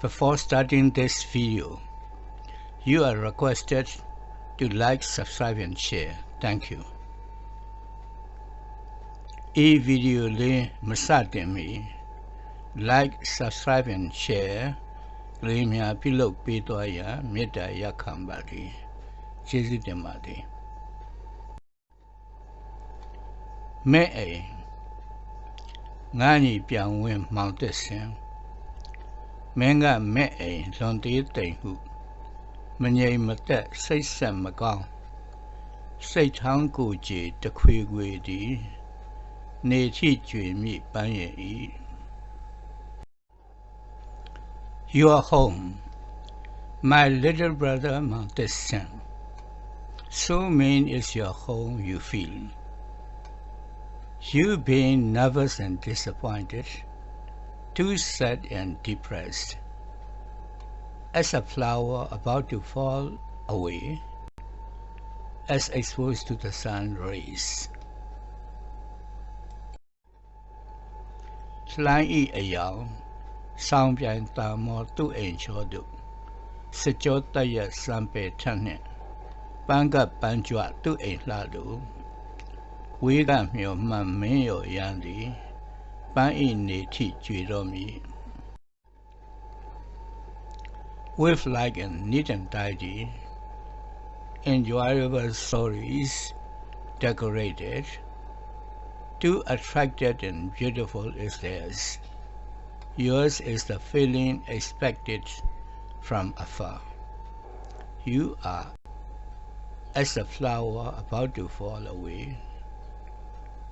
Before starting this video, you are requested to like, subscribe and share. Thank you. ဤဗီဒီယိုလေးမစတင်မီ like subscribe and share လေးများပြုလုပ်ပေးသွားရန်မေတ္တာရက်ခံပါသည်ကျေးဇူးတင်ပါသည်မဲ့အိမ်ငါညီပြောင်ဝင်မောင်တက်စင် မင်းကမဲ့အိမ်လွန်သေးတိမ်ဟုမငြိမ်မသက်စိတ်ဆက်မကောင်းစိတ်ထောင်းကိုကြည်တခွေခွေသည်နေချိကျွေမြပန်းရဲ့ဤ Your home my little brother Montesson so mean is your home you feel you being nervous and disappointed too sad and depressed as a flower about to fall away as exposed to the sun rays လှမ်းဤအယောင်ဆောင်းပြိုင်တာမောသူ့အိမ်ချောသူစစ်ကြောတရစံပေထက်နှင့်ပန်းကပ်ပန်းကြွသူ့အိမ်လှသူဝေးကမျောမှန်မင်းရောရန်သည် binary. With like and neat and tidy, enjoyable stories decorated, two attractive and beautiful is theirs. Yours is the feeling expected from afar. You are as a flower about to fall away,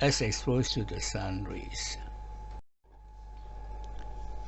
as exposed to the sun rays.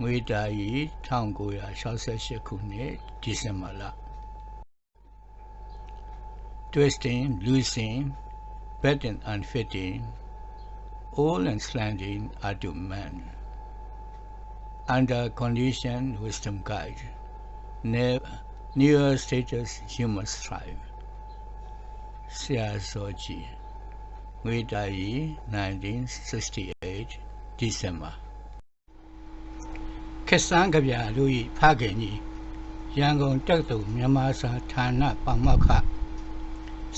ငွေတာရီ1968ခုနှစ်ဒီဇင်ဘာလ twisting losing bending and fitting all and slanting are to man under condition wisdom guide. Newer status you must strive. ဆရာစောကြီးငွေတာရီ1968 December ခက်ဆန်းကြပြလူဤဖခင်ကြီးရန်ကုန်တက်သူမြန်မာစာဌာနပမခ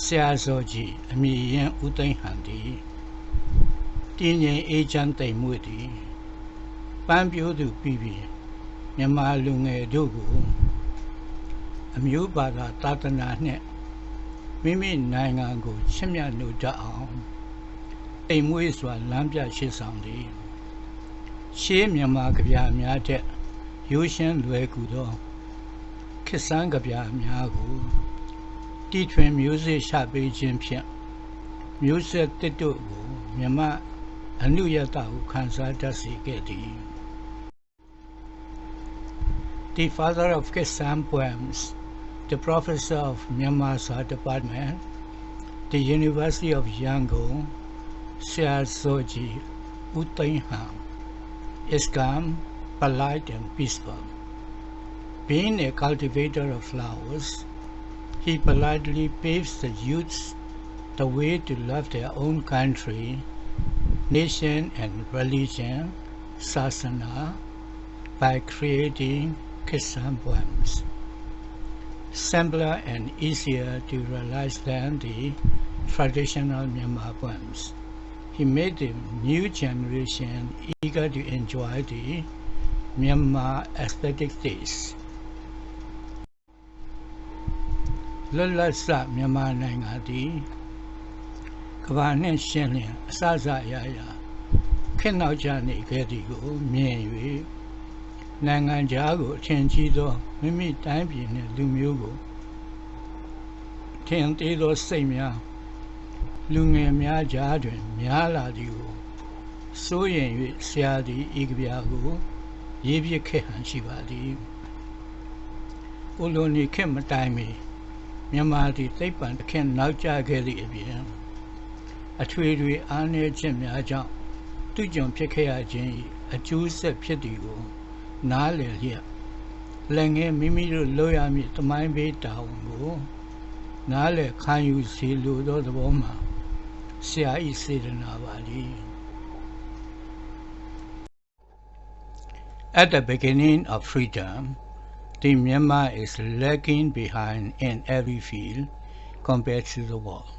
ဆရာစောကြီးအမိရင်ဦးသိန်းဟန်တီတင်းငင်အေးချမ်းတိမ်မွေ့တီပန်းပြိုးသူပြီးပြီးမြန်မာလူငယ်တို့ကိုအမျိုးဘာသာသာသနာနဲ့မိမိနိုင်ငံကိုချစ်မြတ်လို့တတ်အောင်အိမ်မွေးစွာလမ်းပြရှေ့ဆောင်သည် ရှေးမြန်မာကြပြများတဲ့ရိုးရှင်းလွယ်ကူသောခေတ်ဆန်းကြပြများကိုတီထွင်မျိုးစေ့ရှာပေးခြင်းဖြင့်မျိုးဆက်တစ်တို့ကိုမြန်မာအနုယတဟုခန်းစားတတ်စေခဲ့သည် the father of Kesam poems, the professor of Myanmar Sa Department, the University of Yangon, Sia Soji Utainham, is calm, polite and peaceful. Being a cultivator of flowers, he politely paves the youths the way to love their own country, nation and religion, sasana, by creating Kisan poems. Simpler and easier to realize than the traditional Myanmar poems. He made the new generation eager to enjoy the Myanmar aesthetic taste. လွတ်လပ်စမြန်မာနိုင်ငံသည်ကမ္ဘာနှင့်ရှင်းလင်းအစစအရာရာခေတ်နောက်ကျနေခဲ့သည်ကိုမြင်၍နိုင်ငံခြားကိုအထင်ကြီးသောမိမိတိုင်းပြည်နှင့်လူမျိုးကိုထင်သေးသောစိတ်များ လူငယ်များကြားတွင် များလာသည်ကိုစိုးရင်၍ဆရာသည်ဤကဗျာကိုရေးပြခဲ့ဟန်ရှိပါသည်။ဦးလွန်ဤခေတ်မတိုင်မီမြန်မာသည်သိပ္ပံတခင်နောက်ကျခဲ့သည့်အပြင်အထွေထွေအားနည်းခြင်းများကြောင့်သူကြုံဖြစ်ခဲ့ရခြင်း၏အကျိုးဆက်ဖြစ်သည်ကို နားလည်လျက်လက်ငယ်မိမိတို့လိုရမည့်တမိုင်းဘေးတာဝန်ကိုနားလည်ခံယူစီလိုသောသဘောမှာ At the beginning of freedom, the Myanmar is lagging behind in every field compared to the world.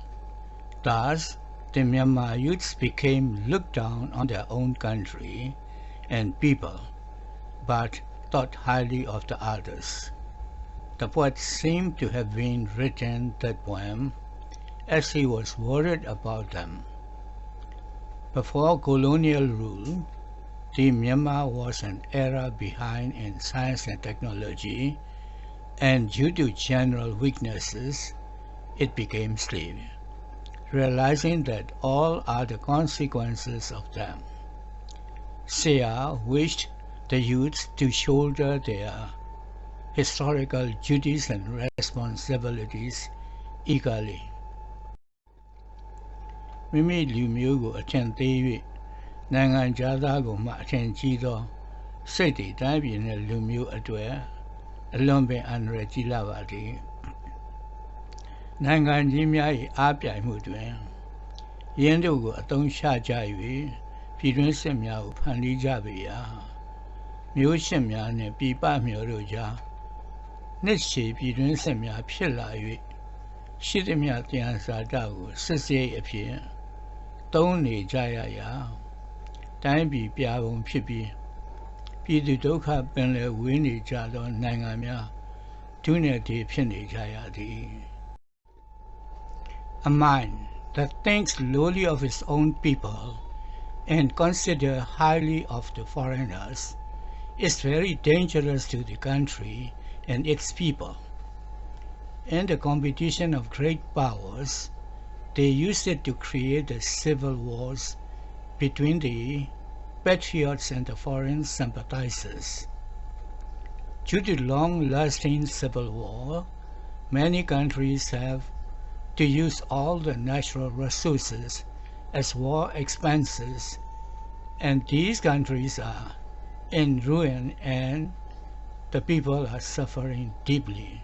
Thus, the Myanmar youths became looked down on their own country and people, but thought highly of the others. The poet seemed to have been written that poem as he was worried about them. Before colonial rule, the Myanmar was an era behind in science and technology, and due to general weaknesses, it became slave, realizing that all are the consequences of them. Sia wished the youths to shoulder their historical duties and responsibilities eagerly. မိမိလူမျိုးကို အထင်သေး၍နိုင်ငံခြားသားကိုမှအထင်ကြီးသောစိတ်တည်တိုင်းပြည်နဲ့လူမျိုးအတွေ့အလွန်ပင်အန္တရာယ်ကြီးလာပါသည်နိုင်ငံကြီးများ၏အားပြိုင်မှုတွင်ရင်းတို့ကိုအသုံးချကြ၍ပြည်တွင်းစစ်များကိုဖန်တီးကြပေရာမျိုးရှင်းများနှင့်ပြည်ပမျိုးတို့ကြားနှစ်ရှည်ပြည်တွင်းစစ်များဖြစ်လာ၍ရှိသမျှတရားစာတကိုစစ်စေးအဖြစ် သုံးနေကြရရာတိုင်းပြည်ပြာပုံဖြစ်ပြီးပြည်သူဒုက္ခပင်လယ်ဝေးနေကြသောနိုင်ငံများဒုနယ်တည်ဖြစ်နေကြရသည် A mind that thinks lowly of its own people and consider highly of the foreigners is very dangerous to the country and its people. In the competition of great powers, they used it to create the civil wars between the patriots and the foreign sympathizers. Due to long-lasting civil war, many countries have to use all the natural resources as war expenses, and these countries are in ruin and the people are suffering deeply.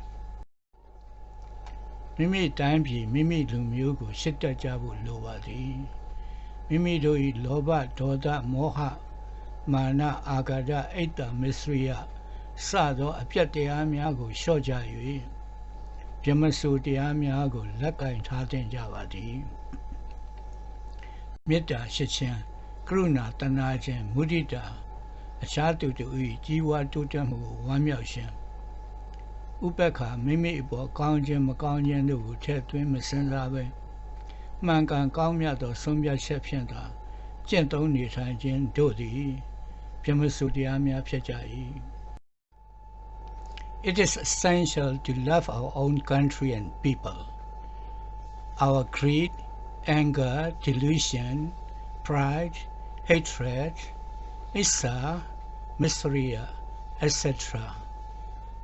မိမိတိုင်းပြည်မိမိလူမျိုးကိုရှစ်တက်ကြဖို့လိုပါသည်မိမိတို့၏လောဘဒေါသမောဟမာနအာဃာတအိတ်တမစ္စရိယစသောအပြတ်တရားများကိုလျှော့ကြ၍ပြမဆိုတရားများကိုလက်ကင်ထားသင်ကြပါသည်မေတ္တာရှိခြင်းကရုဏာတနာခြင်းမုဒိတာအခြားသူတို့၏ကြီးဝါတိုးတက်မှုကိုဝမ်းမြောက်ခြင်း ဥပက္ခမိမိအပေါ်ကောင်းခြင်းမကောင်းခြင်းတို့ကိုထည့်သွင်းမစင်စားပဲမှန်ကန်ကောင်းမြတ်သောဆုံးဖြတ်ချက်ဖြင့်သာကျင့်သုံးနေထိုင်ခြင်းတို့သည်ပြမစုတရားများဖြစ်ကြ၏ It is essential to love our own country and people. Our greed, anger, delusion, pride, hatred, issa, miseria, etc.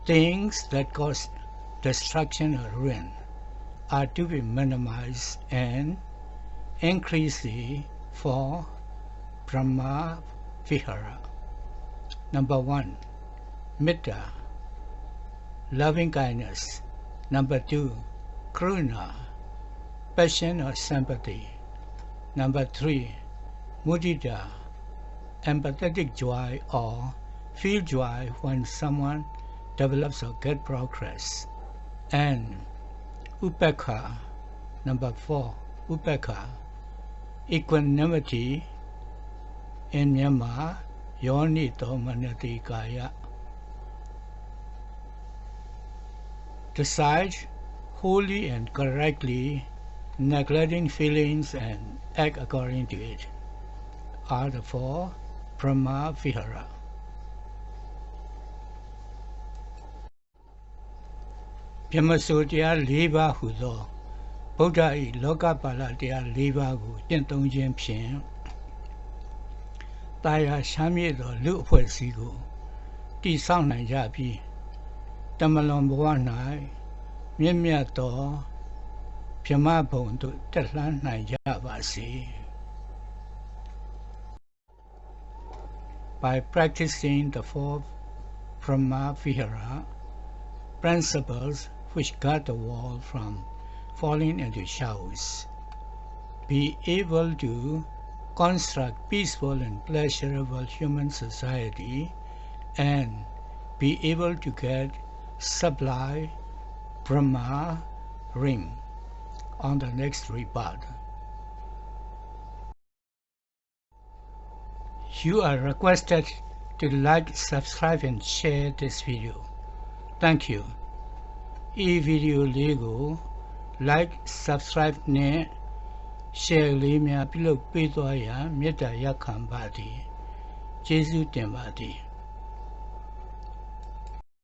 Things that cause destruction or ruin are to be minimized and increase the for Brahma Vihara. Number one, Metta, loving kindness. Number two, Kruna, passion or sympathy. Number three, Mudita, empathetic joy or feel joy when someone develops or get progress. And Upekha, number four, Upekha, equanimity in Myanmar, Yonito Manati Kaya. Decide wholly and correctly, neglecting feelings and act according to it, are the four Brahma Vihara. ပြမစိုးတရား၄ပါးဟုသောဗုဒ္ဓ၏လောကပါဠတရား၄ပါးကိုကျင့်သုံးခြင်းဖြင့်တာယာရှမ်းမြေသောလူအဖွဲ့အစည်းကိုတည်ဆောက်နိုင်ကြပြီးတမလွန်ဘဝ၌မြင့်မြတ်သောဗြဟ္မဘုံသို့တက်လှမ်းနိုင်ကြပါစေ by practicing the four Brahma Vihara principles which guard the world from falling into showers. Be able to construct peaceful and pleasurable human society and be able to get supply Brahma ring on the next rebirth. You are requested to like, subscribe and share this video. Thank you. ဤဗီဒီယိုလေးကို like subscribe နဲ့ share လေးများပြုလုပ်ပေးသွားရန်မေတ္တာရက်ခံပါသည်ကျေးဇူးတင်ပါသည်